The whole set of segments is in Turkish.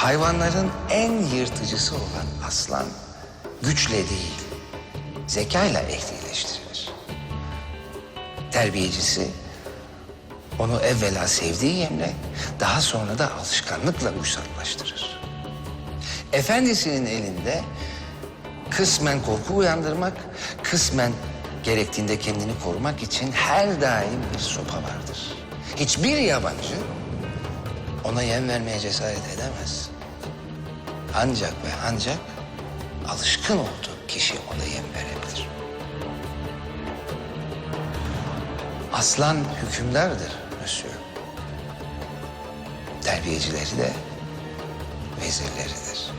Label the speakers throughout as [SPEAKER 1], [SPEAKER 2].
[SPEAKER 1] Hayvanların en yırtıcısı olan aslan güçle değil, zekayla ehlileştirilir. Terbiyecisi onu evvela sevdiği yemle, daha sonra da alışkanlıkla uysallaştırır. Efendisinin elinde kısmen korku uyandırmak, kısmen gerektiğinde kendini korumak için her daim bir sopa vardır. Hiçbir yabancı ona yem vermeye cesaret edemez. Ancak ve ancak alışkın olduğu kişi ona yem verebilir. Aslan hükümdardır Monsieur. Terbiyecileri de vezirleridir.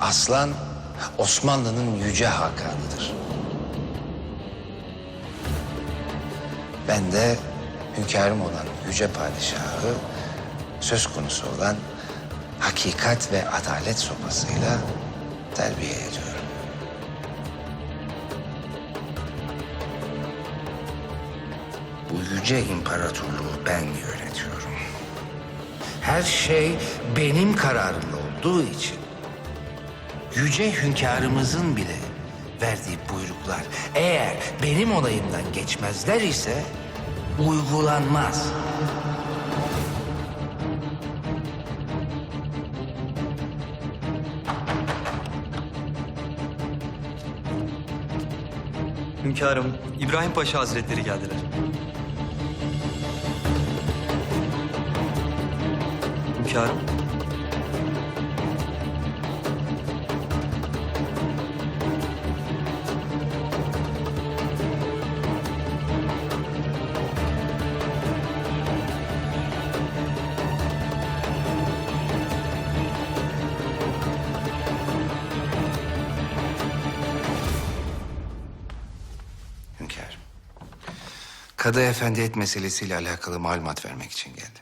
[SPEAKER 1] Aslan Osmanlı'nın yüce hakanıdır. Ben de hünkârım olan yüce padişahı söz konusu olan hakikat ve adalet sopasıyla terbiye ediyorum. Bu yüce imparatorluğu ben yönetiyorum. Her şey benim kararımda olduğu için yüce hünkârımızın bile verdiği buyruklar eğer benim onayımdan geçmezler ise uygulanmaz.
[SPEAKER 2] Hünkârım, İbrahim Paşa Hazretleri geldiler. Hünkârım.
[SPEAKER 1] Kadı Efendiyet meselesiyle alakalı malumat vermek için geldi.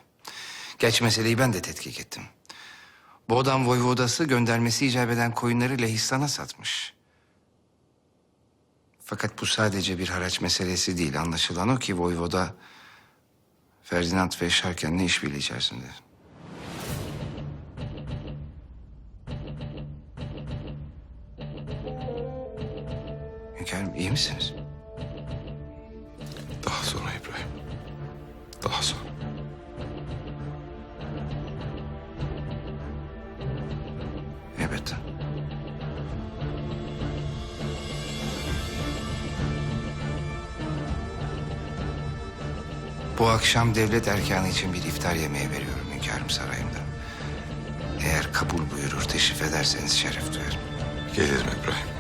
[SPEAKER 1] Geç meseleyi ben de tetkik ettim. Bu adam voyvodası göndermesi icap eden koyunları Lehistan'a satmış. Fakat bu sadece bir haraç meselesi değil. Anlaşılan o ki voyvoda Ferdinand ve Şarken'le işbirliği içerisinde. Hünkârım iyi misiniz?
[SPEAKER 3] Daha sonra.
[SPEAKER 1] Elbette. Bu akşam devlet erkanı için bir iftar yemeği veriyorum hünkârım sarayımda. Eğer kabul buyurur teşrif ederseniz şeref duyarım.
[SPEAKER 3] Gelirim İbrahim.